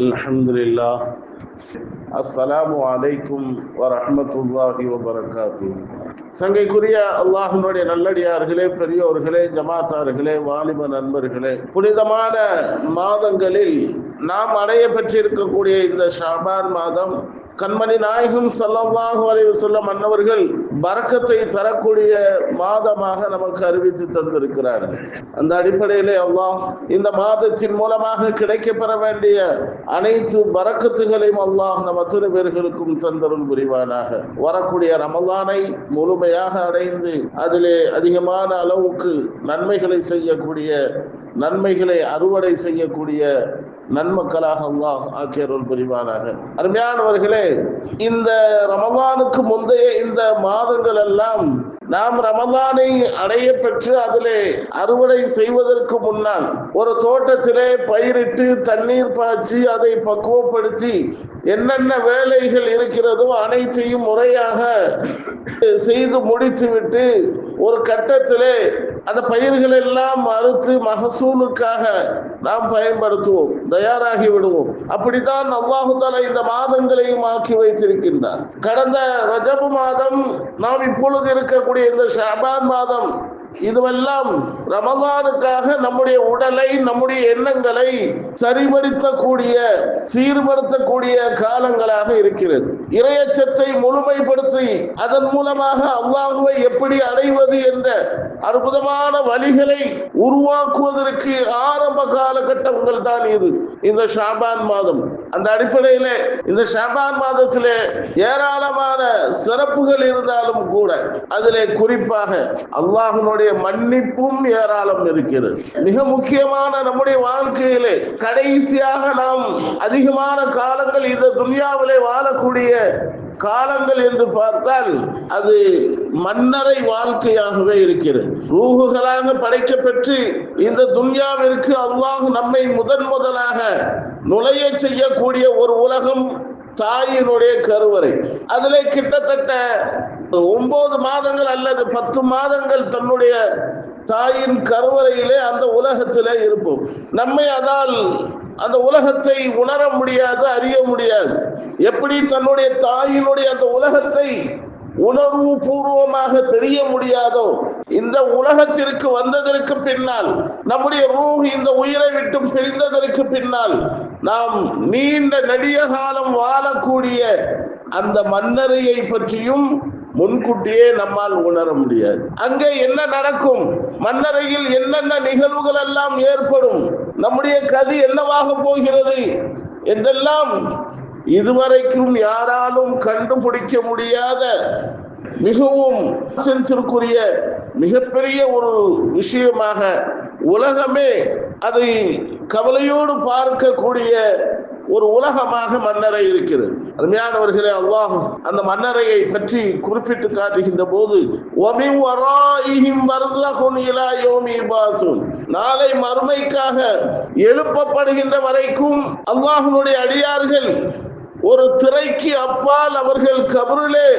الحمد لله அஸ்ஸலாமு அலைக்கும் வரஹ்மத்துல்லாஹி வபரகாத்து சங்கைக்குரிய அல்லாஹினுடைய நல்லடியார்களே பெரியோர்களே ஜமாத்தார்களே வாலிப நண்பர்களே புனிதமான மாதங்களில் நாம் அடைய பெற்றிருக்கக்கூடிய இந்த ஷாபான் மாதம் கண்மணி நாயகம் சல்லாஹு அலைஹி வஸல்லம் அன்னவர்கள் பறக்கத்தை தரக்கூடிய மாதமாக நமக்கு அறிவித்து தந்திருக்கிறார்கள் அந்த அடிப்படையிலே அல்லாஹ் இந்த மாதத்தின் மூலமாக கிடைக்கப்பெற வேண்டிய அனைத்து பறக்கத்துகளையும் அல்லாஹ் நம் அத்தனை பேர்களுக்கும் தந்தருள் புரிவானாக. வரக்கூடிய ரமலானை முழுமையாக அடைந்து அதிலே அதிகமான அளவுக்கு நன்மைகளை செய்யக்கூடிய நன்மைகளை அறுவடை செய்யக்கூடிய நன்மக்களாக அல்லாஹ் ஆக்கியருள் புரிவானாக. அருமையானவர்களே இந்த ரமதானுக்கு முந்தைய இந்த மாதங்கள் எல்லாம் நாம் ரமதானை அடைய பெற்று அதிலே அறுவடை செய்வதற்கு முன்னால் ஒரு தோட்டத்திலே பயிரிட்டு தண்ணீர் பாய்ச்சி அதை பக்குவப்படுத்தி என்னென்ன வேலைகள் இருக்கிறதோ அனைத்தையும் முறையாக செய்து முடித்துவிட்டு ஒரு கட்டத்திலே அந்த பயிர்கள் எல்லாம் மறுத்து மகசூலுக்காக நாம் பயன்படுத்துவோம் தயாராகி விடுவோம். அப்படித்தான் அல்லாஹுதால இந்த மாதங்களையும் ஆக்கி வைத்திருக்கின்றார் கடந்த ரஜபு மாதம் நாம் இப்பொழுது இருக்கக்கூடிய இந்த ஷபான் மாதம் இதுவெல்லாம் ரமதானுக்காக நம்முடைய உடலை நம்முடைய எண்ணங்களை சரிபடுத்தக்கூடிய சீர்படுத்தக்கூடிய காலங்களாக இருக்கிறது. இரையச்சத்தை முழுமைப்படுத்தி அதன் மூலமாக அல்லாஹுவை எப்படி அடைவது என்ற அற்புதமான வழிகளை உருவாக்குவதற்கு ஆரம்ப காலகட்டங்கள் தான் இது. இந்த ஷாபான் மாதம். அந்த அடிப்படையில இந்த ஷாபான் மாதத்திலே ஏராளமான சிறப்புகள் இருந்தாலும் கூட அதிலே குறிப்பாக அல்லாஹனுடைய மன்னிப்பும் ஏராளம் இருக்கிறது. மிக முக்கியமான நம்முடைய வாழ்க்கையிலே கடைசியாக நாம் அதிகமான காலங்கள் இந்த துன்யாவிலே வாழக்கூடிய காலங்கள் என்று பார்த்தால் அது மன்னரை வாழ்க்கையாகவே இருக்கிறது. ரூகுகளாக படைக்கப்பெற்று இந்த துன்யாவிற்கு அல்லாஹ் நம்மை முதன் முதலாக நுழைய செய்யக்கூடிய ஒரு உலகம் தாயினுடைய கருவறை. அதுல கிட்டத்தட்ட ஒன்பது மாதங்கள் அல்லது பத்து மாதங்கள் தன்னுடைய தாயின் கருவறையிலே அந்த உலகத்திலே இருப்போம். நம்மை அதால் அந்த உலகத்தை உணர முடியாது அறிய முடியாது. எப்படி தன்னுடைய தாயினுடைய அந்த உலகத்தை உணர்வு பூர்வமாக தெரிய முடியாதோ இந்த உலகத்திற்கு வந்ததற்கு பின்னால் நம்முடைய ரூஹ் இந்த உயிரை விட்டு பிரிந்ததற்கு பின்னால் நாம் நீண்ட நெடிய காலம் வாழக்கூடிய அந்த மன்னரையை பற்றியும் முன்கூட்டியே நம்மால் உணர முடியாது. அங்கே என்ன நடக்கும்? மன்னரையில் என்னென்ன நிகழ்வுகள் எல்லாம் ஏற்படும்? நம்முடைய கதி என்னவாக போகிறது? என்றெல்லாம் இதுவரைக்கும் யாராலும் கண்டுபிடிக்க முடியாத மிகவும் சென்றிற்குரிய மிகப்பெரிய ஒரு விஷயமாக உலகமே அதை கவலையோடு பார்க்கக்கூடிய ஒரு உலகமாக மன்னரை இருக்கிறது. அருமையானவர்களே அல்லாஹ் அந்த மன்னரையை பற்றி குறிப்பிட்டு காட்டுகின்ற போது நாளை மறுமைக்காக எழுப்பப்படுகின்ற வரைக்கும் அல்லாஹனுடைய அடியார்கள் ஒரு திரைக்கு அப்பால் அவர்கள் கபருளே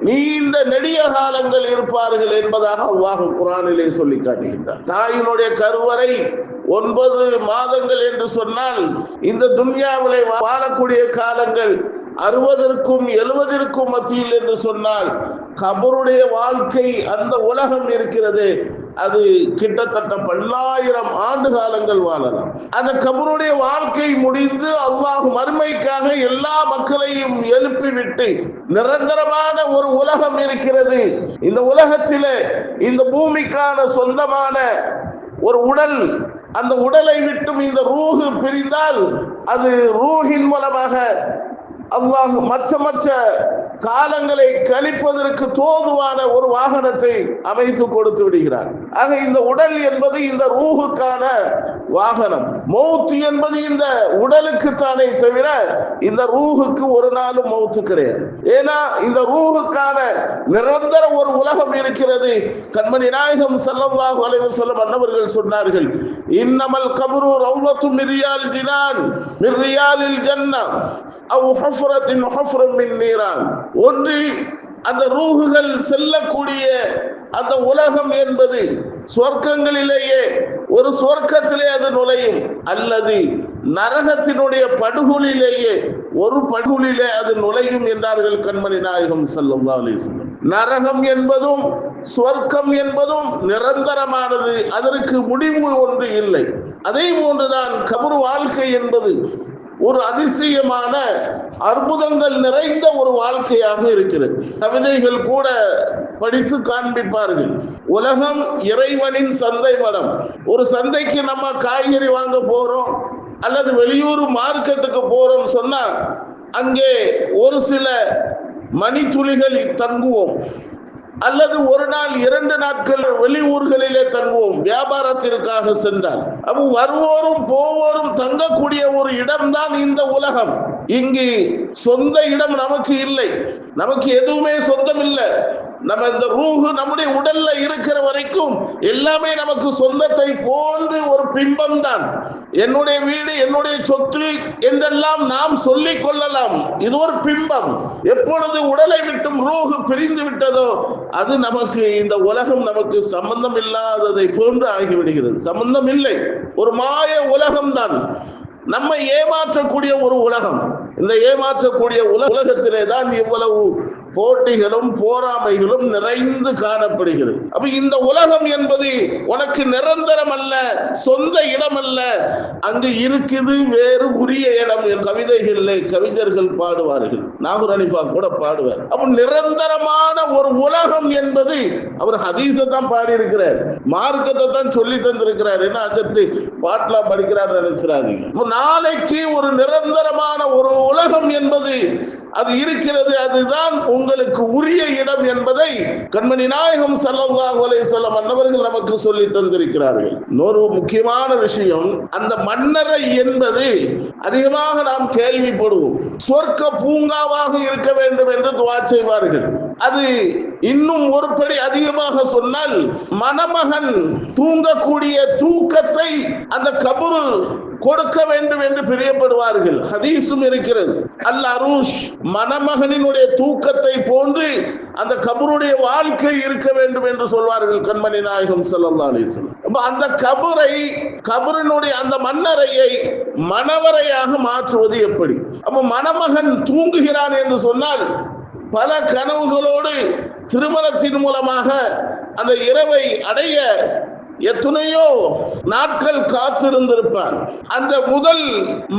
நீண்ட நெடிய காலங்கள் இருப்பார்கள் என்பதாக அவ்வாக குரானிலே சொல்லி காட்டுகின்றார் தாயினுடைய கருவறை ஒன்பது மாதங்கள் என்று சொன்னால் இந்த துன்யாவிலே வாழக்கூடிய காலங்கள் அறுபதற்கும் எழுபதற்கும் மத்தியில் என்று சொன்னால் கபருடைய வாழ்க்கை அந்த உலகம் இருக்கிறது. அது கிட்டத்தட்ட பல்லாயிரம் ஆண்டு காலங்கள் வாழலாம். அந்த கபருடைய வாழ்க்கை முடிந்து அல்லாஹ் மறுமைக்காக எல்லா மக்களையும் எழுப்பிவிட்டு நிரந்தரமான ஒரு உலகம் இருக்கிறது. இந்த உலகத்தில இந்த பூமிக்கான சொந்தமான ஒரு உடல் அந்த உடலை விட்டும் இந்த ரூஹு பிரிந்தால் அது ரூஹின் மூலமாக அல்லாஹ் மற்ற மற்ற காலங்களை கழிப்பதற்கு தோதுவான ஒரு வாகனத்தை அமைத்து கொடுத்து விடுகிறார். ஆக இந்த உடல் என்பது இந்த ரூஹுக்கான வாகனம். மௌத்து என்பது இந்த உடலுக்கு தானே தவிர இந்த ரூஹுக்கு ஒரு நாளும் மௌத்து கிடையாது. ஏன்னா இந்த ரூஹுக்கான நிரந்தர ஒரு உலகம் இருக்கிறது. கண்மணி நாயகம் செல்லவாக அலைவு சொல்ல மன்னவர்கள் சொன்னார்கள் இன்னமல் கபரு ரவுலத்து மிரியால் ஜினான் மிரியாலில் ஜன்னா அவ் ஹஃப்ரத்தின் ஹஃப்ரம் மின் நீரான். ஒன்று அந்த ரூகுகள் செல்லக்கூடிய அந்த உலகம் என்பது சொர்க்கங்களிலேயே ஒரு சொர்க்கத்திலே அது நுழையும். அல்லது நரகத்தினுடைய படுகொலிலேயே ஒரு படுகொலிலே அது நுழையும் என்றார்கள் கண்மணி நாயகம் சல்லா அலிஸ்லம் நரகம் என்பதும் சொர்க்கம் என்பதும் நிரந்தரமானது. அதற்கு முடிவு ஒன்று இல்லை. அதே போன்றுதான் கபரு வாழ்க்கை என்பது ஒரு அதிசயமான அற்புதங்கள் நிறைந்த ஒரு வாழ்க்கையாக இருக்கிறது. கவிதைகள் கூட படித்து காண்பிப்பார்கள். உலகம் இறைவனின் சந்தை மடம். ஒரு சந்தைக்கு நம்ம காய்கறி வாங்க போறோம் அல்லது வெளியூர் மார்க்கெட்டுக்கு போறோம் சொன்னா அங்கே ஒரு சில மணித்துளிகள் தங்குவோம். அல்லது ஒரு நாள் இரண்டு நாட்கள் வெளியூர்களிலே தங்குவோம். வியாபாரத்திற்காக சென்றால். அப்போ வருவோரும் போவோரும் தங்கக்கூடிய ஒரு இடம்தான் இந்த உலகம். இங்கு சொந்த இடம் நமக்கு இல்லை. நமக்கு எதுவுமே சொந்தம் இல்லை நம்ம இந்த ரூஹு நம்முடைய உடல்ல இருக்கிற வரைக்கும் எல்லாமே நமக்கு சொந்தத்தை போன்று ஒரு பிம்பம் தான் என்னுடைய வீடு என்னுடைய சொத்து என்றெல்லாம் நாம் சொல்லிக் கொள்ளலாம். இது ஒரு பிம்பம். எப்பொழுது உடலை விட்டும் ரூஹு பிரிந்து விட்டதோ அது நமக்கு இந்த உலகம் நமக்கு சம்பந்தம் இல்லாததை போன்று ஆகிவிடுகிறது. சம்பந்தம் இல்லை. ஒரு மாய உலகம் தான் நம்மை ஏமாற்றக்கூடிய ஒரு உலகம். இந்த ஏமாற்றக்கூடிய உலகத்திலே தான் இவ்வளவு போட்டிகளும் போராமைகளும் நிறைந்து காணப்படுகிறது. அப்ப இந்த உலகம் என்பது உனக்கு நிரந்தரம் அல்ல சொந்த இடம் அல்ல அங்கு இருக்குது வேறு உரிய இடம் என் கவிதைகளில் கவிஞர்கள் பாடுவார்கள். நாகூர் அனிஃபா கூட பாடுவார். அப்ப நிரந்தரமான ஒரு உலகம் என்பது அவர் ஹதீஸை தான் பாடி இருக்கிறார் மார்க்கத்தை தான் சொல்லி தந்திருக்கிறார். என்ன அதற்கு பாட்டெல்லாம் படிக்கிறார் நினைச்சிடாதீங்க. நாளைக்கு ஒரு நிரந்தரமான ஒரு உலகம் என்பது அது இருக்கிறது அதுதான் உங்களுக்கு உரிய இடம் என்பதை கண்மணி நாயகம் சல்லல்லாஹு அலைஹி அன்னவர்கள் நமக்கு சொல்லி தந்திருக்கிறார்கள். இன்னொரு முக்கியமான விஷயம் அந்த மன்னரை என்பது அதிகமாக நாம் கேள்விப்படுவோம். சொர்க்க பூங்காவாக இருக்க வேண்டும் என்று துவா செய்வார்கள். அது இன்னும் ஒரு படி அதிகமாக சொன்னால் மணமகன் தூங்கக்கூடிய தூக்கத்தை அந்த கபுரு கொடுக்க வேண்டும் என்று பிரியப்படுவார்கள். ஹதீஸும் இருக்கிறது. அல் அரூஷ் மணமகனினுடைய தூக்கத்தை போன்று அந்த கபருடைய வாழ்க்கை இருக்க வேண்டும் என்று சொல்வார்கள் கண்மணி நாயகம் செல்லல்லா அலிஸ்லாம் அந்த கபரை கபரனுடைய அந்த மன்னரையை மணவரையாக மாற்றுவது எப்படி? அப்ப மணமகன் தூங்குகிறான் என்று சொன்னால் பல கனவுகளோடு திருமணத்தின் மூலமாக அந்த இரவை அடைய எத்தனையோ நாட்கள் காத்திருந்திருப்பான். அந்த முதல்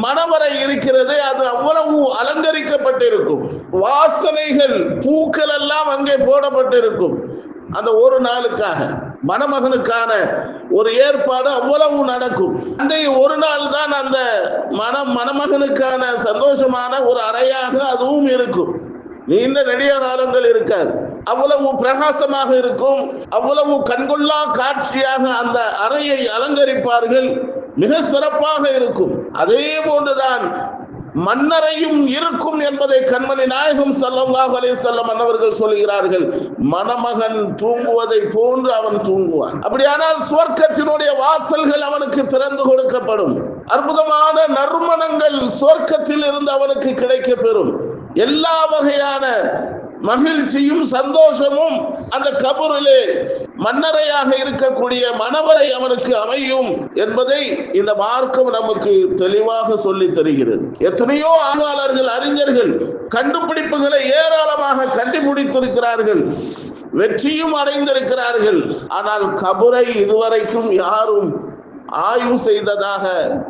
மணவரை இருக்கிறது அது அவ்வளவு அலங்கரிக்கப்பட்டிருக்கும். வாசனைகள் பூக்கள் எல்லாம் அங்கே போடப்பட்டிருக்கும். அந்த ஒரு நாளுக்காக மணமகனுக்கான ஒரு ஏற்பாடு அவ்வளவு நடக்கும். அந்த ஒரு நாள் தான் அந்த மனம் மணமகனுக்கான சந்தோஷமான ஒரு அறையாக அதுவும் இருக்கும். நீண்ட நெடிய காலங்கள் இருக்காது. அவ்வளவு பிரகாசமாக இருக்கும். அவ்வளவு கண்கொள்ளா காட்சியாக அந்த அறையை அலங்கரிப்பார்கள். மிக சிறப்பாக இருக்கும். அதே போன்றுதான் மன்னரையும் இருக்கும் என்பதை கண்மணி நாயகம் சல்லாஹ் அலி வஸல்லம் அன்னவர்கள் சொல்கிறார்கள். மணமகன் தூங்குவதை போன்று அவன் தூங்குவான். அப்படியானால் சுவர்க்கத்தினுடைய வாசல்கள் அவனுக்கு திறந்து கொடுக்கப்படும். அற்புதமான நறுமணங்கள் சுவர்க்கத்தில் இருந்து அவனுக்கு கிடைக்க பெறும் எல்லா வகையான மகிழ்ச்சியும் சந்தோஷமும் அந்த கபூரிலே மன்னரையாக இருக்கக்கூடிய மணவரை அவனுக்கு அமையும் என்பதை இந்த மார்க்கம் நமக்கு தெளிவாக சொல்லி தருகிறது. எத்தனையோ ஆய்வாளர்கள் அறிஞர்கள் கண்டுபிடிப்புகளை ஏராளமாக கண்டுபிடித்திருக்கிறார்கள். வெற்றியும் அடைந்திருக்கிறார்கள். ஆனால் கபரை இதுவரைக்கும் யாரும் ஆய்வு செய்ததாக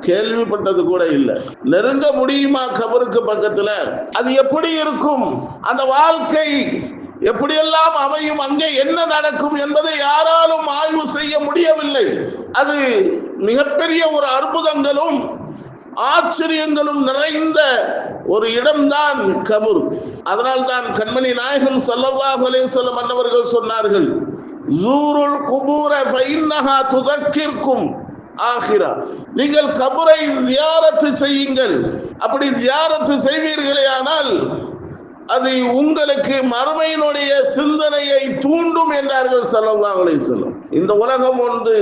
கேள்விப்பட்டது கூட இல்லை. நெருங்க முடியுமா கபருக்கு பக்கத்துல? அது எப்படி இருக்கும்? அந்த வாழ்க்கை எப்படியெல்லாம் அமையும்? அங்கே என்ன நடக்கும் என்பதை யாராலும் ஆய்வு செய்ய முடியவில்லை. அது மிகப்பெரிய ஒரு அற்புதங்களும் ஆச்சரியங்களும் நிறைந்த ஒரு இடம்தான் கபூர். அதனால் தான் கண்மணி நாயகன் சல்லல்லாஹு அலைஹி வஸல்லம் அன்னவர்கள் சொன்னார்கள் ஜூருல் குபூர ஃபைன்னஹா துதக்கிற்கும் ஆகிறார் நீங்கள் கபரை தியாரத்து செய்யுங்கள். அப்படி தியாரத்து செய்வீர்களே ஆனால் அது உங்களுக்கு மறுமையினுடைய சிந்தனையை தூண்டும் என்றார்கள் சல்லல்லாஹு செல்லும் இந்த உலகம் ஒன்று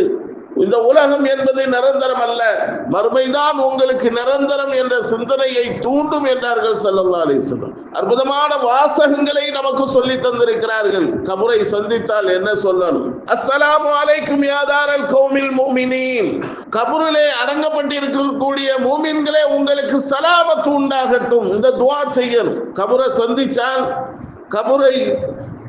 இந்த உலகம் என்பது நிரந்தரம் அல்ல. மறுமைதான் உங்களுக்கு நிரந்தரம் என்ற சிந்தனையை தூண்டும் என்றார்கள் செல்லல்லா அலைஹி அற்புதமான வாசகங்களை நமக்கு சொல்லி தந்திருக்கிறார்கள். கபரை சந்தித்தால் என்ன சொல்லணும்? அஸ்லாம் அலைக்கும் யாதாரல் கௌமில் மூமினீன் கபரிலே அடங்கப்பட்டிருக்கக்கூடிய மூமின்களே உங்களுக்கு சலாமத்து உண்டாகட்டும். இந்த துவா செய்யணும். கபரை சந்திச்சால் கபரை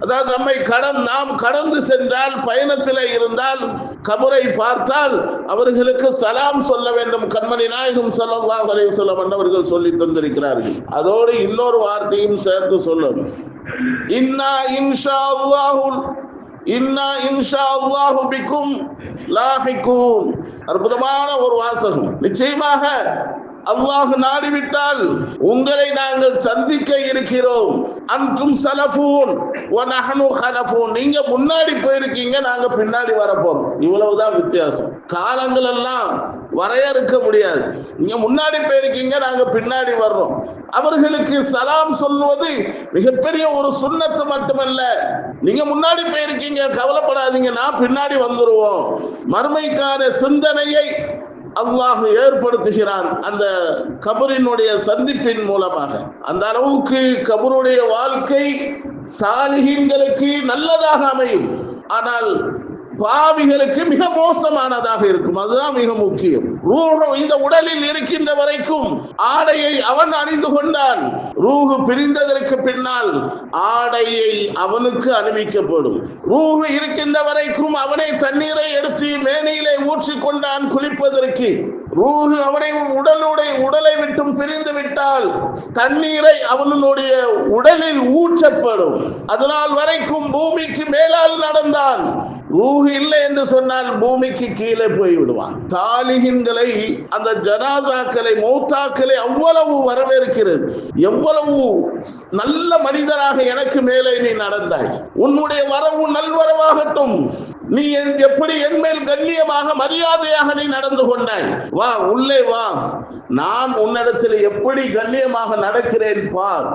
அதாவது நம்மை கடன் நாம் கடந்து சென்றால் பயணத்தில் இருந்தால் கபரை பார்த்தால் அவர்களுக்கு சலாம் சொல்ல வேண்டும். கண்மணி நாயகம் ஸல்லல்லாஹு அலைஹி அவர்கள் சொல்லி தந்திருக்கிறார்கள். அதோடு இன்னொரு வார்த்தையும் சேர்த்து சொல்லணும் இன்னா இன்ஷா அல்லாஹுல் இன்னா இன்ஷா அல்லாஹு பிக்கும் லாஹிக்கும் அற்புதமான ஒரு வாசகம். நிச்சயமாக அல்லாஹ் நாடிவிட்டால் உங்களை நாங்கள் சந்திக்க இருக்கிறோம். அன்றும் சலஃபூன். நீங்க முன்னாடி போயிருக்கீங்க நாங்க பின்னாடி வரப்போறோம். இவ்வளவுதான் வித்தியாசம். காலங்கள் எல்லாம் வரையறுக்க முடியாது. நீங்க முன்னாடி போயிருக்கீங்க நாங்க பின்னாடி வர்றோம். அவர்களுக்கு சலாம் சொல்வது மிகப்பெரிய ஒரு சுண்ணத்து மட்டுமல்ல. நீங்க முன்னாடி போயிருக்கீங்க கவலைப்படாதீங்க நான் பின்னாடி வந்துருவோம். மறுமைக்கான சிந்தனையை அல்லாஹ் ஏற்படுத்துகிறான் அந்த கபரினுடைய சந்திப்பின் மூலமாக. அந்த அளவுக்கு கபருடைய வாழ்க்கை சாலிகின்களுக்கு நல்லதாக அமையும். ஆனால் பாவிகளுக்கு மிக மோசமானதாக இருக்கும். அதுதான் மிக முக்கியம். ரூஹு இந்த உடலில் இருக்கின்ற வரைக்கும் ஆடையை அவன் அணிந்து கொண்டான். ரூஹு பிரிந்ததற்கு பின்னால் ஆடையை அவனுக்கு அணிவிக்கப்படும். ரூஹு இருக்கின்ற வரைக்கும் அவனை தண்ணீரை எடுத்து மேனியிலே ஊற்றி கொண்டான் குளிப்பதற்கு. ரூஹு அவனை உடலுடைய உடலை விட்டும் பிரிந்து விட்டால் தண்ணீரை அவனுடைய உடலில் ஊற்றப்படும். அதனால் வரைக்கும் பூமிக்கு மேலால் நடந்தான். ரூஹு இல்லை என்று சொன்னால் பூமிக்கு கீழே போய் விடுவான் தாலிகின்களை அந்த ஜனாதாக்களை மௌத்தாக்களை அவ்வளவு வரவேற்கிறது. எவ்வளவு நல்ல மனிதராக எனக்கு மேலே நீ நடந்தாய். உன்னுடைய வரவு நல்வரவாகட்டும். நீ என் எப்படி கண்ணியமாக மரியாதையாக நீ நடந்து கொண்டாய்? வா உள்ளே வா. நான் உன்னிடத்தில் எப்படி கண்ணியமாக நடக்கிறேன் பார்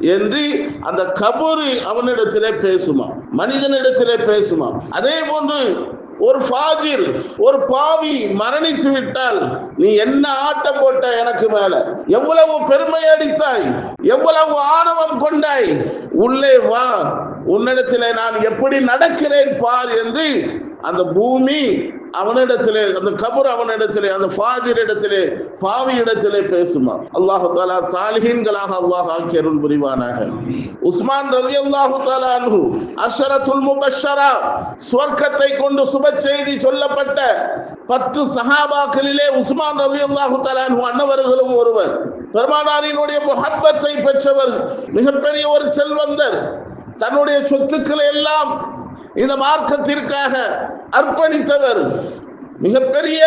என்று அந்த கபூரு அவனிடத்திலே பேசுமா. மனிதனிடத்திலே பேசுமா. அதே போன்று ஒரு ஃபாஜில் ஒரு பாவி மரணித்து விட்டால் நீ என்ன ஆட்டம் போட்ட எனக்கு மேல? எவ்வளவு பெருமை அடித்தாய்? எவ்வளவு ஆணவம் கொண்டாய்? உள்ளே வா. உன்னிடத்திலே நான் எப்படி நடக்கிறேன் பார் என்று அந்த பூமி அவனிடத்திலே அந்த கபர் அவனிடத்திலே அந்த ஃபாதிர் இடத்திலே பாவி இடத்திலே பேசுமா? அல்லாஹு தாலா சாலிஹீன்களாக அல்லாஹ் ஆக்கி அருள் புரிவானாக. உஸ்மான் ரதி அல்லாஹு தாலா அன்ஹு அஷரத்துல் முபஷரா சுவர்க்கத்தை கொண்டு சுப செய்தி சொல்லப்பட்ட பத்து சஹாபாக்களிலே உஸ்மான் ரலி அல்லாஹு தாலா அன்னவர்களும் ஒருவர். பெருமானாரினுடைய முஹப்பத்தை பெற்றவர் மிகப்பெரிய ஒரு செல்வந்தர். தன்னுடைய சொத்துக்களை எல்லாம் இந்த மார்க்கத்திற்காக அர்ப்பணித்தவர் மிகப்பெரிய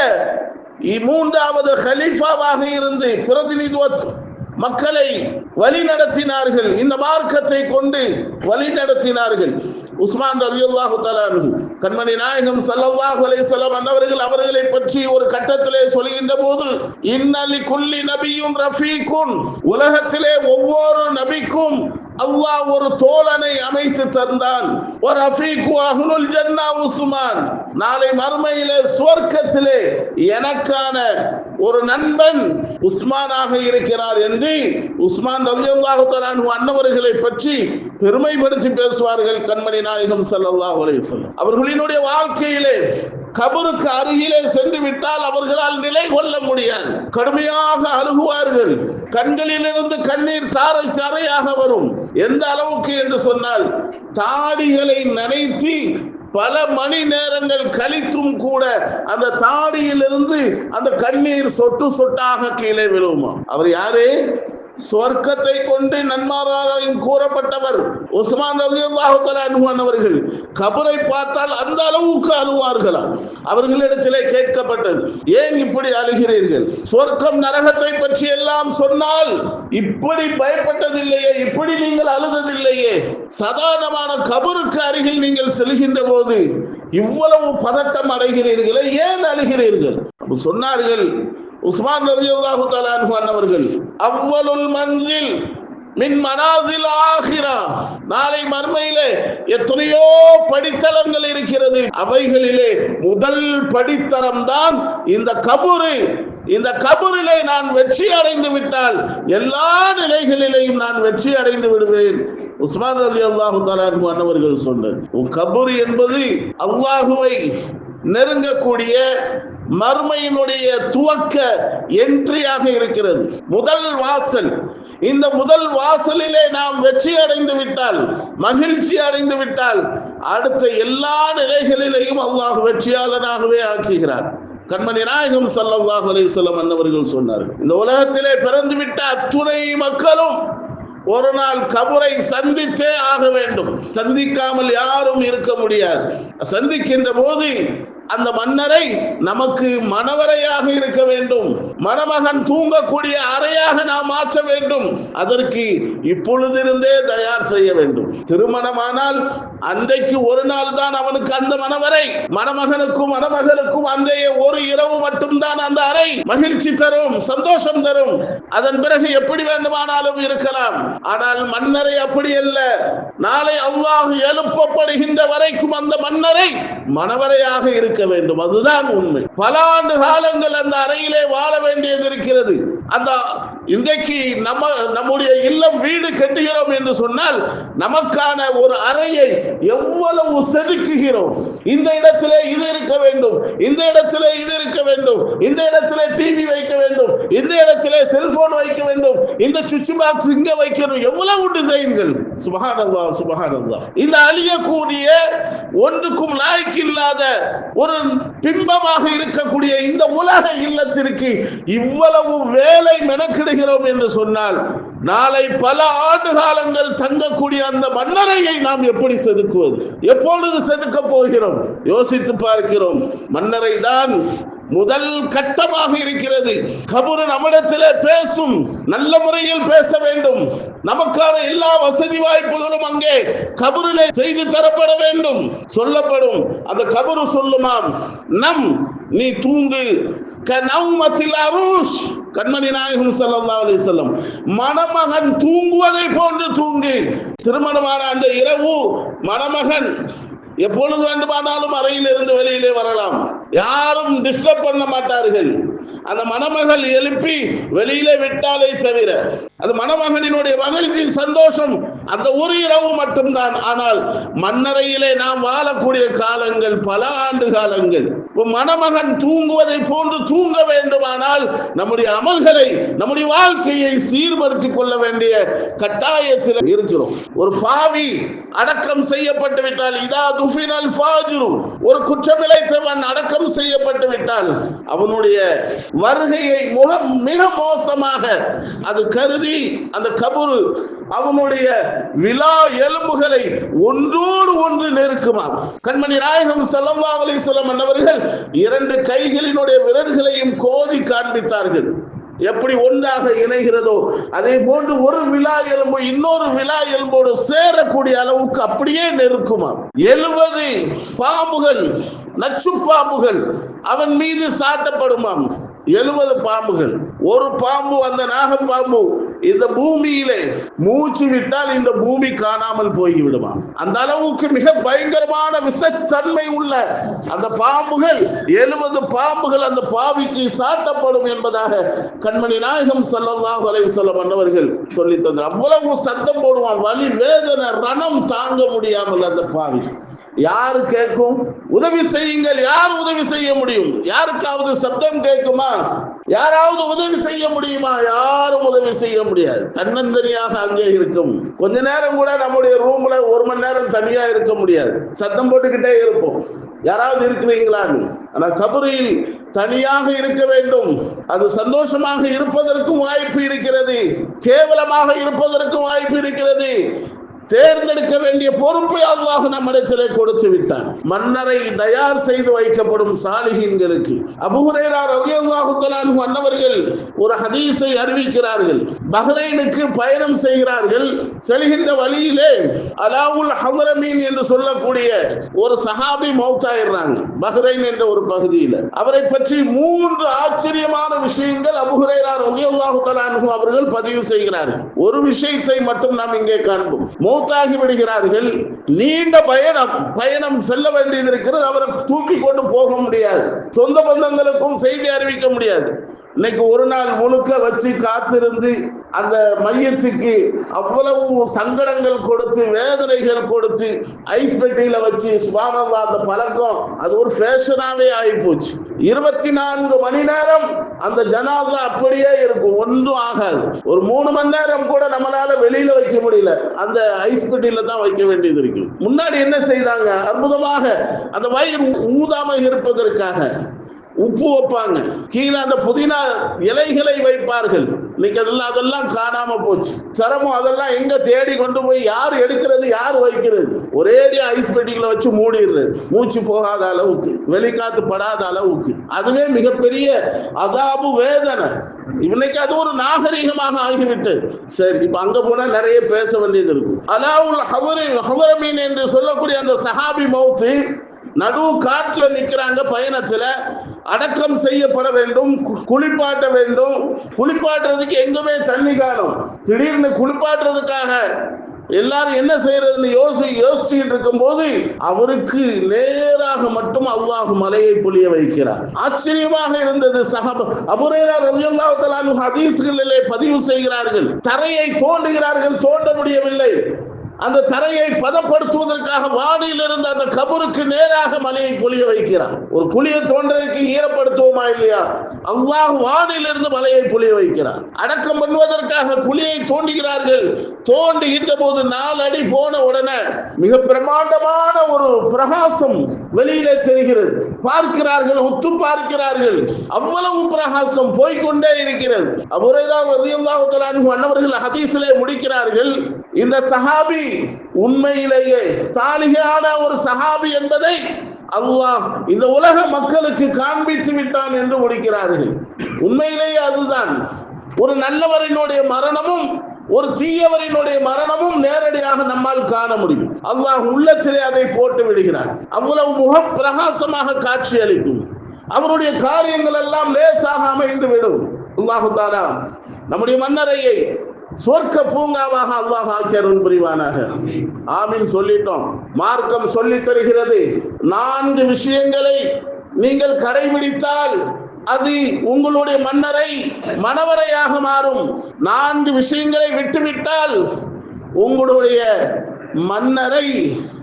இ- மூன்றாவது ஹலீஃபாவாக இருந்து பிரதிநிதித்துவம் மக்களை வழி நடத்தினார்கள். இந்த மார்க்கத்தை கொண்டு வழி நடத்தினார்கள். உஸ்மான் ரவியுல்லாஹு தலானு கண்மணி நாயகம் ஸல்லல்லாஹு அலைஹி வஸல்லம் அன்னவர்கள் அவர்களை பற்றி ஒரு கட்டத்திலே சொல்கின்ற போது இன்னலி குல்லி நபியும் ரஃபீக்குன் உலகத்திலே ஒவ்வொரு நபிக்கும் அல்லாஹ் ஒரு தோழனை அமைத்து தந்தான் ஒரு ரஃபீக்கு அஹ்லுல் ஜன்னா உஸ்மான் நாளை மறுமையிலே சுவர்க்கத்திலே எனக்கான ஒரு நண்பன் உஸ்மானாக இருக்கிறார் என்று உஸ்மான் ரலியல்லாஹு தஆலா அன்ஹு அன்னவர்களை பற்றி பெருமைப்படுத்தி பேசுவார்கள் கண்மணி நாயகம் ஸல்லல்லாஹு அலைஹி அவர்களினுடைய வாழ்க்கையிலே கபருக்கு அருகிலே சென்று விட்டால் அவர்களால் நிலை கொள்ள முடியாது. கடுமையாக அழுகுவார்கள். கண்களிலிருந்து கண்ணீர் தாரை தாரையாக வரும். எந்த அளவுக்கு என்று சொன்னால் தாடிகளை நனைத்து பல மணி நேரங்கள் கழித்தும் கூட அந்த தாடியிலிருந்து அந்த கண்ணீர் சொட்டு சொட்டாக கீழே விழுவுமா அவர் யாரு? சொர்க்கத்தை கொண்டு நன்மாராயம் கூறப்பட்டவர் உஸ்மான் ரவி தஆலா அவர்கள் கபரை பார்த்தால் அந்த அளவுக்கு அழுவார்களாம் அவர்களிடத்திலே கேட்கப்பட்டது. ஏன் இப்படி அழுகிறீர்கள்? சொர்க்கம் நரகத்தை பற்றி எல்லாம் சொன்னால் இப்படி பயப்பட்டதில்லையே இப்படி நீங்கள் அழுததில்லையே. சாதாரணமான கபருக்கு அருகில் நீங்கள் செல்கின்ற போது இவ்வளவு பதட்டம் அடைகிறீர்களே ஏன் அழுகிறீர்கள்? சொன்னார்கள். உஸ்மான் ரலியல்லாஹு அல்லாஹு அன்ஹு அன்னவர்கள் அவ்வளுல் மன்சில் மின் மனாசில் ஆகிறா நாளை மர்மையிலே எத்தனையோ படித்தளங்கள் இருக்கிறது. அவைகளிலே முதல் படித்தரம் தான் இந்த கபுரு. இந்த கபூரிலே நான் வெற்றி அடைந்து விட்டால் எல்லா நிலைகளிலேயும் நான் வெற்றி அடைந்து விடுவேன். உஸ்மான் ரலி அல்லாஹு தாலான் அன்னவர்கள் சொன்னது உன் கபூர் என்பது அல்லாஹுவை நெருங்கக்கூடிய மர்மையினுடைய துவக்க என்ட்ரியாக இருக்கிறது. முதல் வாசல். இந்த முதல் வாசலிலே நாம் வெற்றி அடைந்து விட்டால் மகிழ்ச்சி அடைந்து விட்டால் அடுத்த எல்லா நிலைகளிலேயும் அல்லாஹ் வெற்றியாளனாகவே ஆக்குகிறார் கண்மணி நாயகம் சல்லாஹ் அலிசல்லம் அன்னவர்கள் சொன்னார்கள் இந்த உலகத்திலே பிறந்து விட்ட அத்துணை மக்களும் ஒரு நாள் கபரை சந்தித்தே ஆக வேண்டும். சந்திக்காமல் யாரும் இருக்க முடியாது. சந்திக்கின்ற போது அந்த மன்னரை நமக்கு மணவரையாக இருக்க வேண்டும். மணமகன் தூங்கக்கூடிய அறையாக நாம் மாற்ற வேண்டும். அதற்கு இப்பொழுதிருந்தே தயார் செய்ய வேண்டும். திருமணமானால் அன்றைக்கு ஒரு நாள் தான் அவனுக்கு அந்த மணவரை. மணமகனுக்கும் மணமகளுக்கும் அன்றைய ஒரு இரவு மட்டும்தான் அந்த அறை. மகிழ்ச்சி தரும் சந்தோஷம் தரும். அதன் பிறகு எப்படி வேண்டுமானாலும் இருக்கலாம். ஆனால் மன்னரை அப்படி அல்ல. நாளை அல்லாஹ் எழுப்பப்படுகின்ற வரைக்கும் அந்த மன்னரை மணவரையாக இருக்க வேண்டும். அதுதான் உண்மை. பல ஆண்டு காலங்கள் அந்த அறையிலே வாழ வேண்டியது இருக்கிறது. அந்த இன்றைக்கு நம்ம நம்முடைய இல்லம் வீடு கட்டுகிறோம் என்று சொன்னால் நமக்கான ஒரு அறையை எவ்வளவு செதுக்குகிறோம். இந்த இடத்திலே இது இருக்க வேண்டும். இந்த இடத்திலே இது இருக்க வேண்டும். இந்த இடத்திலே டிவி வைக்க வேண்டும். இந்த இடத்திலே செல்போன் வைக்க வேண்டும். இந்த சுவிட்ச் பாக்ஸ் இங்க வைக்கணும். எவ்வளவு டிசைன்கள் சுபகானந்தா சுபகானந்தா இந்த அழியக்கூடிய ஒன்றுக்கும் நாய்க்கு இல்லாத ஒரு பிம்பமாக இருக்கக்கூடிய இந்த உலக இல்லத்திற்கு இவ்வளவு வேலை மெனக்கிடுகிறோம் என்று சொன்னால் நாளை பல ஆண்டு காலங்கள் தங்கக்கூடிய அந்த மன்னரையை நாம் எப்படி செதுக்குவது? எப்பொழுது செதுக்க போகிறோம்? யோசித்து பார்க்கிறோம். மன்னரை தான் முதல் கட்டமாக இருக்கிறது. கபுரு நம்மிடத்திலே பேசும் நல்ல முறையில் பேச வேண்டும். நமக்கான எல்லா வசதி வாய்ப்புகளும் அங்கே கபுரிலே செய்து தரப்பட வேண்டும். சொல்லப்படும் அந்த கபுரு சொல்லுமாம் நம் நீ தூங்கு. கண்மணி நாயகம் சல்லா அலி சொல்லம் மணமகன் தூங்குவதை போன்று தூங்கு. திருமணமான அந்த இரவு மணமகன் எப்பொழுது வேண்டுமானாலும் அறையில் இருந்து வெளியிலே வரலாம். யாரும் டிஸ்டர்ப் பண்ண மாட்டார்கள். அந்த மணமகள் எழுப்பி வெளியிலே விட்டாலே தவிர அது மணமகனினுடைய மகிழ்ச்சி சந்தோஷம் அந்த ஒரு இரவு மட்டும்தான். ஆனால் மண்ணறையிலே நாம் வாழக்கூடிய காலங்கள் பல ஆண்டு காலங்கள். மணமகன் தூங்குவதை போன்று தூங்க வேண்டுமானால் நம்முடைய அமல்களை நம்முடைய வாழ்க்கையை சீர்படுத்திக் கொள்ள வேண்டிய கட்டாயத்தில் இருக்கிறோம். ஒரு பாவி அடக்கம் செய்யப்பட்டு விட்டால் இதாது துஃபினல் ஃபாஜிரு. ஒரு குற்றமிழைத்தவன் அடக்கம் செய்யப்பட்டு விட்டால் அவனுடைய வருகையை முக மிக மோசமாக அது கருதி அந்த கபுரு அவனுடைய விழா எலும்புகளை ஒன்றோடு ஒன்று நெருக்குமாம். கண்மணி நாயகம் ஸல்லல்லாஹு அலைஹி வஸல்லம் அன்னவர்கள் இரண்டு கைகளினுடைய விரல்களையும் கோதி காண்பித்தார்கள். எப்படி ஒன்றாக இணைகிறதோ அதே போன்று ஒரு விழா எலும்பு இன்னொரு விழா எலும்போடு சேரக்கூடிய அளவுக்கு அப்படியே நெருக்குமாம் எழுபது பாம்புகள் நச்சு பாம்புகள் அவன் மீது சாட்டப்படுமாம். எழுபது பாம்புகள். ஒரு பாம்பு அந்த நாகப்பாம்பு இந்த பூமியிலே மூச்சு விட்டால் இந்த பூமி காணாமல் போய்விடுமா? அந்த அளவுக்கு மிக பயங்கரமான விஷத்தன்மை உள்ள அந்த பாம்புகள் எழுபது பாம்புகள் அந்த பாவிக்கு சாட்டப்படும் என்பதாக கண்மணி நாயகம் ஸல்லல்லாஹு அலைஹி மன்னவர்கள் சொல்லி தந்தார் அவ்வளவு சத்தம் போடுவான். வலி வேதனை ரணம் தாங்க முடியாமல் அந்த பாவி. யாரு கேட்கும் உதவி செய்யுங்கள். யார் உதவி செய்ய முடியும்? யாருக்காவது சப்தம் கேட்குமா யாராவது உதவி செய்ய முடியுமா? யாரும் உதவி செய்ய முடியாது. தன்னந்தனியாக அங்கே இருக்கும். கொஞ்ச நேரம் கூட நம்முடைய ரூம்ல ஒரு மணி நேரம் தனியா இருக்க முடியாது. சத்தம் போட்டுக்கிட்டே இருப்போம். யாராவது இருக்கிறீங்களான்னு ஆனா கபரில் தனியாக இருக்க வேண்டும். அது சந்தோஷமாக இருப்பதற்கும் வாய்ப்பு இருக்கிறது. கேவலமாக இருப்பதற்கும் வாய்ப்பு இருக்கிறது. தேர்ந்தெடுக்க வேண்டிய பொறுப்பை அல்லாஹ் நம்மிடத்திலே கொடுத்து விட்டான். மன்னரை தயார் செய்து வைக்கப்படும் சாலிகின்களுக்கு அபுஹுரேரா ரலியல்லாஹு தஆலா அன்னவர்கள் ஒரு ஹதீஸை அறிவிக்கிறார்கள். பஹ்ரைனுக்கு பயணம் செய்கிறார்கள். செல்கின்ற வழியிலே அலாவுல் ஹதரமீன் என்று சொல்லக்கூடிய ஒரு சஹாபி மௌத்தாயிடுறாங்க. பஹ்ரைன் என்ற ஒரு பகுதியில். அவரை பற்றி மூன்று ஆச்சரியமான விஷயங்கள் அபுஹுரேரா ரலியல்லாஹு அவர்கள் பதிவு செய்கிறார்கள். ஒரு விஷயத்தை மட்டும் நாம் இங்கே காண்போம். மௌத்தாகி விடுகிறார்கள் நீண்ட பயணம் பயணம் செல்ல வேண்டியது இருக்கிறது அவரை தூக்கி கொண்டு போக முடியாது. சொந்த பந்தங்களுக்கும் செய்தி அறிவிக்க முடியாது. இன்னைக்கு ஒரு நாள் முழுக்க வச்சு காத்திருந்து அந்த மையத்துக்கு அவ்வளவு சங்கடங்கள் கொடுத்து வேதனைகள் கொடுத்து ஐஸ் பெட்டியில வச்சு சுபானந்தா அந்த பழக்கம் அது ஒரு ஃபேஷனாவே ஆகி போச்சு இருபத்தி நான்கு மணி நேரம் அந்த ஜனாதா அப்படியே இருக்கும் ஒன்றும் ஆகாது. ஒரு மூணு மணி நேரம் கூட நம்மளால வெளியில வைக்க முடியல. அந்த ஐஸ் பெட்டியில தான் வைக்க வேண்டியது இருக்கு. முன்னாடி என்ன செய்தாங்க? அற்புதமாக அந்த வயிறு ஊதாம இருப்பதற்காக உப்பு வைப்பாங்க. கீழே அந்த புதினா இலைகளை வைப்பார்கள். இன்னைக்கு அதெல்லாம் அதெல்லாம் காணாம போச்சு. சிரமம் அதெல்லாம் எங்க தேடி கொண்டு போய் யார் எடுக்கிறது யார் வைக்கிறது? ஒரேடியா ஐஸ் பெட்டிகளை வச்சு மூடிடுறது. மூச்சு போகாத அளவுக்கு வெளிக்காத்து படாத அளவுக்கு. அதுவே மிகப்பெரிய அதாபு வேதனை. இன்னைக்கு அது ஒரு நாகரிகமாக ஆகிவிட்டு. சரி இப்ப அங்க போனா நிறைய பேச வேண்டியது இருக்கும் அலாவுல் ஹவரின் ஹவரமீன் என்று சொல்லக்கூடிய அந்த சஹாபி மௌத்து நடு காட்டுல நிக்கிறாங்க பயணத்துல. அடக்கம் செய்யப்பட வேண்டும் கு- குளிப்பாட்ட வேண்டும். குளிப்பாட்டுறதுக்கு எங்குமே தண்ணி காணும். திடீர்னு குளிப்பாட்டுறதுக்காக எல்லாரும் என்ன செய்யறதுன்னு யோசி யோசிச்சுட்டு இருக்கும்போது அவருக்கு நேராக மட்டும் அல்லாஹ் மலையை புளிய வைக்கிறார். ஆச்சரியமாக இருந்தது. சஹாப அபுரேரா ரலியல்லாஹு ஹதீஸ்களிலே பதிவு செய்கிறார்கள். தரையை தோண்டுகிறார்கள் தோண்ட முடியவில்லை. அந்த தரையை பதப்படுத்துவதற்காக வாடியில் இருந்த அந்த கபருக்கு நேராக மலையை பொழிய வைக்கிறான். ஒரு குழியை தோன்றதுக்கு ஈரப்படுத்துவோமா இல்லையா? அல்லாஹ் வானில் இருந்து மலையை பொழிய வைக்கிறான். அடக்கம் பண்ணுவதற்காக குழியை தோண்டுகிறார்கள். தோண்டுகின்ற போது நாலு அடி போன உடனே மிக பிரமாண்டமான ஒரு பிரகாசம் வெளியிலே தெரிகிறது. பார்க்கிறார்கள் ஒத்து பார்க்கிறார்கள். அவ்வளவு பிரகாசம் போய்க்கொண்டே இருக்கிறது. அபுரைதா ரலியல்லாஹு தஆலா அன்னவர்கள் ஹதீஸிலே முடிக்கிறார்கள் இந்த சஹாபி உண்மையிலேயே சாலிகான ஒரு சஹாபி என்பதை அல்லாஹ் இந்த உலக மக்களுக்கு காண்பித்து விட்டான் என்று முடிக்கிறார்கள். உண்மையிலேயே அதுதான். ஒரு நல்லவரினுடைய மரணமும் ஒரு தீயவரினுடைய மரணமும் நேரடியாக நம்மால் காண முடியும். அல்லாஹ் உள்ளத்திலே அதை போட்டு விடுகிறான். அவ்வளவு முக பிரகாசமாக காட்சி அளிக்கும். அவருடைய காரியங்கள் எல்லாம் லேசாக அமைந்து விடும். அல்லாஹு தாலா நம்முடைய மன்னரையை சொர்க்க பூங்காவாக அல்லாஹ் ஆக்கியருள் புரிவானாக. ஆமீன் சொல்லிட்டோம். மார்க்கம் சொல்லித் தருகிறது. நான்கு விஷயங்களை நீங்கள் கடைபிடித்தால் அது உங்களுடைய மன்னரை மணவரையாக மாறும். நான்கு விஷயங்களை விட்டுவிட்டால் உங்களுடைய மன்னரை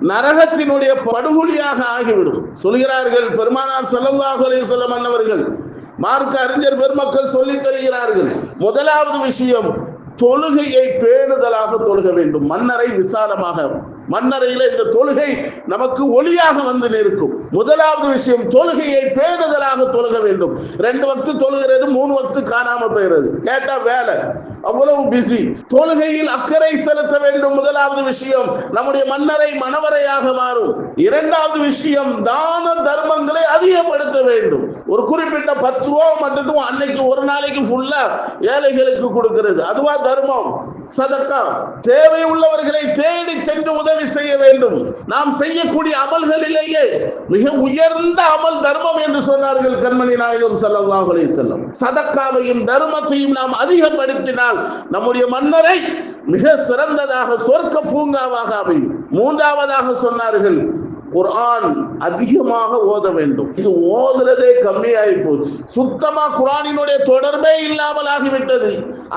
நரகத்தினுடைய படுகொலியாக ஆகிவிடும். சொல்கிறார்கள் பெருமானார் ஸல்லல்லாஹு அலைஹி மன்னவர்கள் மார்க்க அறிஞர் பெருமக்கள் சொல்லித் தருகிறார்கள். முதலாவது விஷயம் தொழுகையை பேணுதலாக தொழுக வேண்டும். மன்னரை விசாலமாக. மன்னரையில இந்த தொழுகை நமக்கு ஒளியாக வந்து நிற்கும். முதலாவது விஷயம் தொழுகையை பேணுதலாக தொழுக வேண்டும். ரெண்டு வக்து தொழுகிறது மூணு வக்து காணாம போயிடுறது. கேட்டா வேலை. அவ்வளவு பிஸி தொழுகையில் அக்கறை செலுத்த வேண்டும் முதலாவது விஷயம். நம்முடைய மன்னரை மணவரையாக மாறும். இரண்டாவது விஷயம் தான தர்மங்களை அதிகப்படுத்த வேண்டும். ஒரு குறிப்பிட்ட பத்து ரூபா மட்டும் அன்னைக்கு ஒரு நாளைக்கு ஃபுல்லா ஏழைகளுக்கு கொடுக்கிறது. அதுவா தர்மம். சதக்கா. தேவை உள்ளவர்களை தேடி சென்று உதவி செய்ய வேண்டும். நாம் செய்யக்கூடிய அமல்களிலேயே மிக உயர்ந்த அமல் தர்மம் என்று சொன்னார்கள் கண்மணி நாயகம் ஸல்லல்லாஹு அலைஹி சதக்காவையும் தர்மத்தையும் நாம் அதிகப்படுத்தினால் நம்முடைய மன்னரை மிக சிறந்ததாக சொர்க்க பூங்காவாக அமையும். மூன்றாவதாக சொன்னார்கள் குரான் அதிகமாக ஓத வேண்டும். இது ஓதுறதே கம்மியாகி போச்சு சுத்தமா குரானினுடைய தொடர்பே இல்லாமல் ஆகிவிட்டது.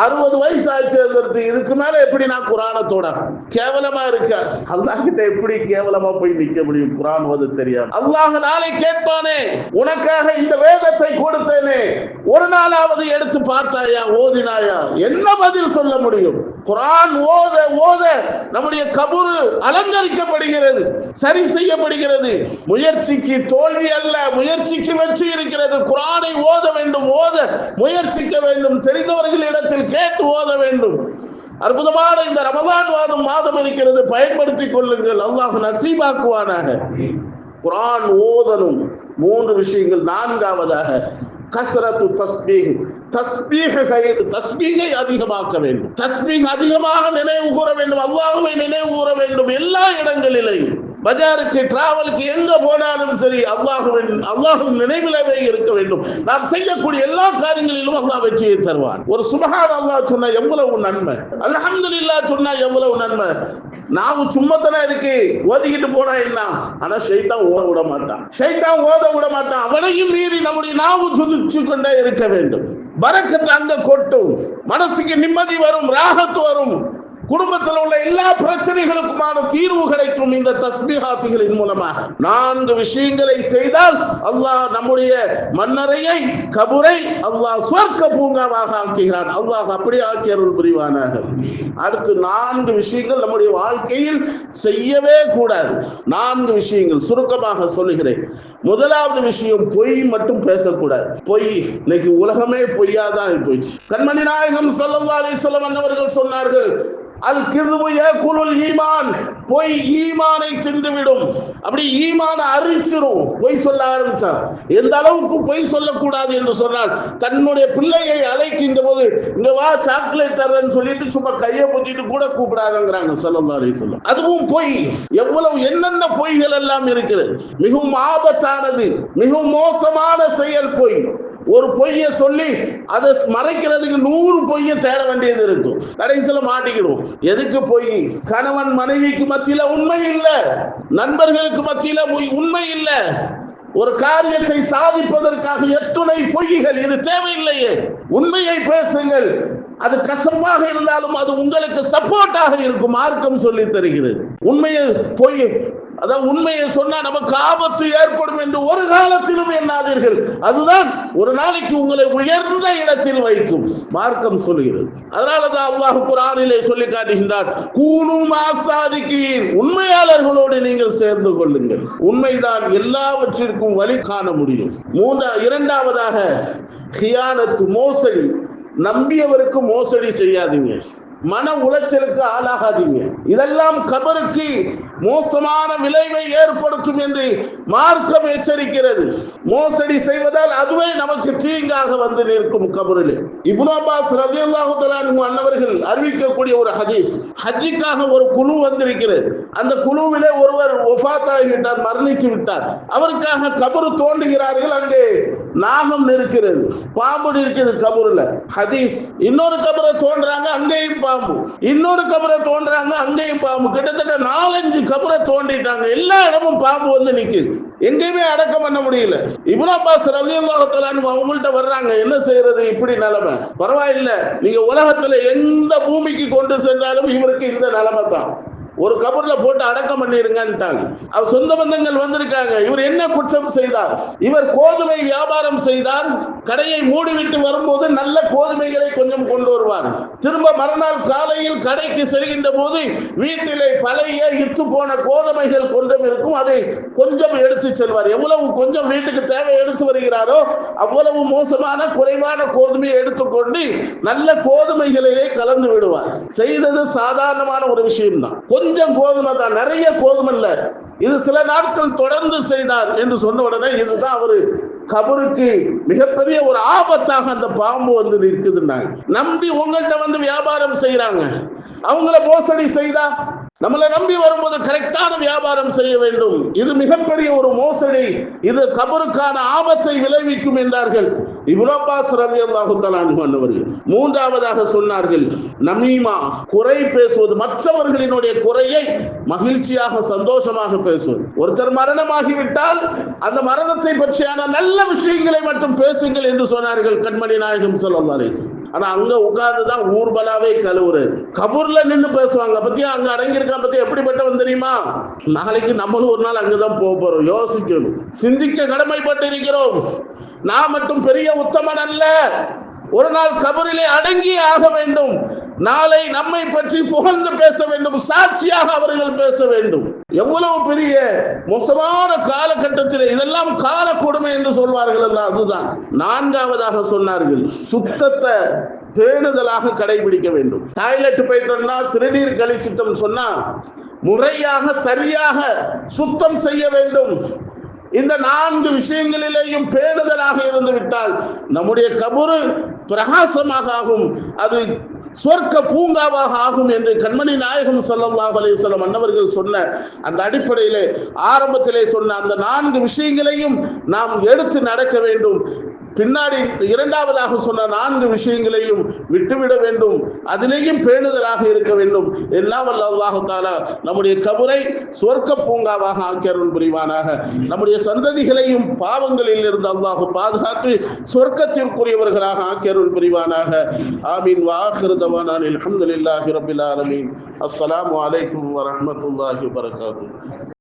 அறுபது வயசு ஆச்சு அதற்கு. இதுக்கு மேல எப்படி நான் குரானை தொட? கேவலமா இருக்க? அல்லாஹ் கிட்ட எப்படி கேவலமா போய் நிக்க முடியும்? குரான் ஓத தெரியாது அல்லாஹ் நாளை கேட்பானே. உனக்காக இந்த வேதத்தை கொடுத்தேனே. ஒரு நாளாவது எடுத்து பார்த்தாயா? ஓதினாயா? என்ன பதில் சொல்ல முடியும்? குரான் ஓத ஓத. நம்முடைய கபுரு அலங்கரிக்கப்படுகிறது. சரி செய்யப்படுகிறது முயற்சிக்கு தோல்வி அல்ல முயற்சிக்கு வெற்றி இருக்கிறது. குரானை ஓத வேண்டும் ஓத. முயற்சிக்க வேண்டும். தெரிந்தவர்கள் இடத்தில் கேட்டு ஓத வேண்டும். அற்புதமான இந்த ரமதான் மாதம் மாதம் இருக்கிறது. பயன்படுத்திக் கொள்ளுங்கள். அல்லாஹ் நசீபாக்குவானாக. குரான் ஓதனும் மூன்று விஷயங்கள். நான்காவதாக கசரத்து தஸ்பீக் தஸ்பீக தஸ்பீகை அதிகமாக்க வேண்டும். தஸ்பீக் அதிகமாக நினைவு கூற வேண்டும். அல்லாஹுவை நினைவு கூற வேண்டும். எல்லா இடங்களிலேயும். பஜாருக்கு டிராவலுக்கு எங்க போனாலும் சரி அல்லாஹுவின் அல்லாஹும் நினைவிலவே இருக்க வேண்டும். நாம் செய்யக்கூடிய எல்லா காரியங்களிலும் அல்லாஹ் வெற்றியை தருவான். ஒரு சுபஹான் அல்லாஹ் சொன்னா எவ்வளவு நன்மை? அல்ஹம்துலில்லாஹ் சொன்னா எவ்வளவு நன்மை? நாவு சும்மத்தனா இருக்கு. ஓதிக்கிட்டு போனா என்ன? ஆனா ஷைத்தான் ஓத விட மாட்டான். ஷைத்தான் ஓத விட மாட்டான். அவனையும் மீறி நம்முடைய நாவு துதிச்சு கொண்டே இருக்க வேண்டும். பறக்கத்து அங்க கொட்டும். மனசுக்கு நிம்மதி வரும் ராகத்து வரும். குடும்பத்தில் உள்ள எல்லா பிரச்சனைகளுக்குமான தீர்வு கிடைக்கும் இந்த தஸ்பீஹாத்துகளின் மூலமாக. நான்கு விஷயங்களை செய்தால் அல்லாஹ் நம்முடைய மன்னரையை கபுரை அல்லாஹ் சொர்க்க பூங்காவாக ஆக்குகிறான். அல்லாஹ் அப்படி ஆக்கி அருள் புரிவானாக. அடுத்து நான்கு விஷயங்கள் நம்முடைய வாழ்க்கையில் செய்யவே கூடாது. நான்கு விஷயங்கள் சுருக்கமாக சொல்லுகிறேன். முதலாவது விஷயம் பொய் மட்டும் பேசக்கூடாது. பொய் இன்னைக்கு உலகமே பொய்யாதான் போயிடுச்சு. கண்மணி நாயகம் சல்லா அலிஸ்லாம் அன்னவர்கள் சொன்னார்கள் அல் கிருபு ஏகுலுல் ஈமான். பொய் ஈமானை தின்றுவிடும். அப்படி ஈமான அரிச்சிரும். பொய் சொல்ல ஆரம்பிச்சார். எந்த அளவுக்கு பொய் சொல்லக்கூடாது என்று சொன்னால் தன்னுடைய பிள்ளையை அழைக்கின்ற போது இங்க வா சாக்லேட் தரேன்னு சொல்லிட்டு சும்மா கையை பொத்திட்டு கூட கூப்பிடாதங்கிறாங்க. சொல்லி சொல்ல அதுவும் பொய். எவ்வளவு என்னென்ன பொய்கள் எல்லாம் இருக்கிறது மிகவும் ஆபத்தானது மிகவும் மோசமான செயல் பொய். ஒரு பொய்ய சொல்லி அதை மறைக்கிறதுக்கு நூறு பொய்ய தேட வேண்டியது இருக்கும் கடைசியில் மாட்டிக்கிடும் எதுக்கு பொய்? கணவன் மனைவிக்கு மத்தியில உண்மை இல்லை. நண்பர்களுக்கு மத்தியில உண்மை இல்லை. ஒரு காரியத்தை சாதிப்பதற்காக எத்துணை பொய்கள் இது தேவையில்லையே. உண்மையை பேசுங்கள். அது கசப்பாக இருந்தாலும் அது உங்களுக்கு சப்போர்ட்டாக இருக்கும் மார்க்கம் சொல்லி தருகிறது. உண்மையை பொய் அதான் உண்மையை சொன்னா நமக்கு ஆபத்து ஏற்படும் என்று ஒரு காலத்திலும் எண்ணாதீர்கள். அதுதான் ஒரு நாளைக்கு உங்களை உயர்ந்த இடத்தில் வைக்கும் மார்க்கம் சொல்லுகிறது. அதனாலதான் அல்லாஹு குரானிலே சொல்லி காட்டுகின்றார் கூணும் ஆசாதிக்கின் உண்மையாளர்களோடு நீங்கள் சேர்ந்து கொள்ளுங்கள். உண்மைதான் எல்லாவற்றிற்கும் வழி காண முடியும். மூன்றா இரண்டாவதாக ஹியானத்து மோசடி. நம்பியவருக்கு மோசடி செய்யாதீங்க. மன உளைச்சலுக்கு ஆளாகாதீங்க. இதெல்லாம் கபருக்கு மோசமான விளைவை ஏற்படுத்தும் என்று மார்க்கம் எச்சரிக்கிறது. மோசடி செய்வதால் அதுவே நமக்கு தீங்காக வந்து நிற்கும் கபரில். இப்னு அப்பாஸ் ரலியல்லாஹு அன்னவர்கள் அறிவிக்கக்கூடிய ஒரு ஹதீஸ். ஹஜ்ஜிக்காக ஒரு குழு வந்திருக்கிறது. அந்த குழுவிலே ஒருவர் ஒஃபாத் ஆகிவிட்டார் மரணித்து விட்டார் அவருக்காக கபரு தோண்டுகிறார்கள். அங்கே நாகம் இருக்கிறது பாம்பு நிற்கிறது கபருல. ஹதீஸ். இன்னொரு கபரை தோன்றாங்க அங்கேயும் பாம்பு. இன்னொரு கபரை தோன்றாங்க அங்கேயும் பாம்பு. கிட்டத்தட்ட நாலஞ்சு கபரை தோண்டிட்டாங்க எல்லா இடமும் பாம்பு வந்து நிக்குது. எங்கேயுமே அடக்கம் பண்ண முடியல. இப்னு அப்பாஸ் ரலியல்லாஹு அவங்கள்ட்ட வர்றாங்க என்ன செய்யறது இப்படி நிலைமை. பரவாயில்ல. நீங்க உலகத்துல எந்த பூமிக்கு கொண்டு சென்றாலும் இவருக்கு இந்த நிலைமை தான். ஒரு கபர்ல போட்டு அடக்கம் பண்ணிருங்கன்ட்டாங்க. அவர் சொந்த பந்தங்கள் வந்திருக்காங்க. இவர் என்ன குற்றம் செய்தார்? இவர் கோதுமை வியாபாரம் செய்தார். கடையை மூடிவிட்டு வரும்போது நல்ல கோதுமைகளை கொஞ்சம் கொண்டு வருவார். திரும்ப மறுநாள் காலையில் கடைக்கு செல்கின்ற போது வீட்டிலே பழைய இத்து போன கோதுமைகள் கொஞ்சம் இருக்கும். அதை கொஞ்சம் எடுத்து செல்வார். எவ்வளவு கொஞ்சம் வீட்டுக்கு தேவை எடுத்து வருகிறாரோ அவ்வளவு மோசமான குறைவான கோதுமையை எடுத்துக்கொண்டு நல்ல கோதுமைகளிலே கலந்து விடுவார். செய்தது சாதாரணமான ஒரு விஷயம்தான். கொஞ்சம் கொஞ்சம் கோதுமை தான் நிறைய கோதுமை இல்லை இது சில நாட்கள் தொடர்ந்து செய்தார் என்று சொன்ன உடனே இதுதான் அவரு கபருக்கு மிகப்பெரிய ஒரு ஆபத்தாக அந்த பாம்பு வந்து நிற்குதுன்னாங்க. நம்பி உங்கள்கிட்ட வந்து வியாபாரம் செய்யறாங்க அவங்கள மோசடி செய்தா? நம்மளை நம்பி வரும்போது கரெக்டான வியாபாரம் செய்ய வேண்டும். இது மிகப்பெரிய ஒரு மோசடி. இது கபருக்கான ஆபத்தை விளைவிக்கும் என்றார்கள். இவ்வளோபாஸ் ரதி அல்லாஹு தலான்வர்கள் மூன்றாவதாக சொன்னார்கள் நமீமா குறை பேசுவது மற்றவர்களினுடைய குறையை மகிழ்ச்சியாக சந்தோஷமாக பேசுவது. ஒருத்தர் மரணமாகிவிட்டால் அந்த மரணத்தை பற்றியான நல்ல விஷயங்களை மட்டும் பேசுங்கள் என்று சொன்னார்கள் கண்மணி நாயகம் சொல்லல்லா ஆனா அங்க உட்கார்ந்துதான் ஊர்வலாவே கழுவுறது. கபூர்ல நின்று பேசுவாங்க. பத்தியா அங்க அடங்கியிருக்கான் பத்தி எப்படிப்பட்டவன் தெரியுமா? நாளைக்கு நம்மளும் ஒரு நாள் அங்கதான் போக போறோம். யோசிக்கணும். சிந்திக்க கடமைப்பட்டு இருக்கிறோம் நான் மட்டும் பெரிய உத்தமன் அல்ல. ஒரு நாள் கபரிலே அடங்கி ஆக வேண்டும். நாளை நம்மை பற்றி புகழ்ந்து பேச வேண்டும். சாட்சியாக அவர்கள் பேச வேண்டும். எவ்வளவு பெரிய மோசமான காலகட்டத்தில் இதெல்லாம் கால கொடுமை என்று சொல்வார்கள் அதுதான். நான்காவதாக சொன்னார்கள் சுத்தத்தை பேணுதலாக கடைபிடிக்க வேண்டும். டாய்லெட் போயிட்டோம்னா சிறுநீர் கழிச்சிட்டோம் சொன்னா முறையாக சரியாக சுத்தம் செய்ய வேண்டும். இந்த நான்கு விஷயங்களிலேயும் பேணுதலாக இருந்து விட்டால் நம்முடைய கபுரு பிரகாசமாக ஆகும் அது சொர்க்க பூங்காவாக ஆகும் என்று கண்மணி நாயகம் ஸல்லல்லாஹு அலைஹி வஸல்லம் அன்னவர்கள் சொன்ன அந்த அடிப்படையிலே ஆரம்பத்திலே சொன்ன அந்த நான்கு விஷயங்களையும் நாம் எடுத்து நடக்க வேண்டும். பின்னாடி இரண்டாவதாக சொன்ன நான்கு விஷயங்களையும் விட்டுவிட வேண்டும். அதிலேயும் பேணுதலாக இருக்க வேண்டும். எல்லாம் வல்ல தாலா நம்முடைய கபரை சொர்க்க பூங்காவாக ஆக்கியருள் புரிவானாக. நம்முடைய சந்ததிகளையும் பாவங்களில் இருந்து அல்லாஹ் பாதுகாத்து சொர்க்கத்திற்குரியவர்களாக ஆக்கியருள் புரிவானாக. ஆமீன். வாஹிருதவானான் அலமதுல்லாஹி ரபில் ஆலமீன். அஸ்ஸலாம் வலைக்கம் வரமத்துல்லாஹி வரகாத்து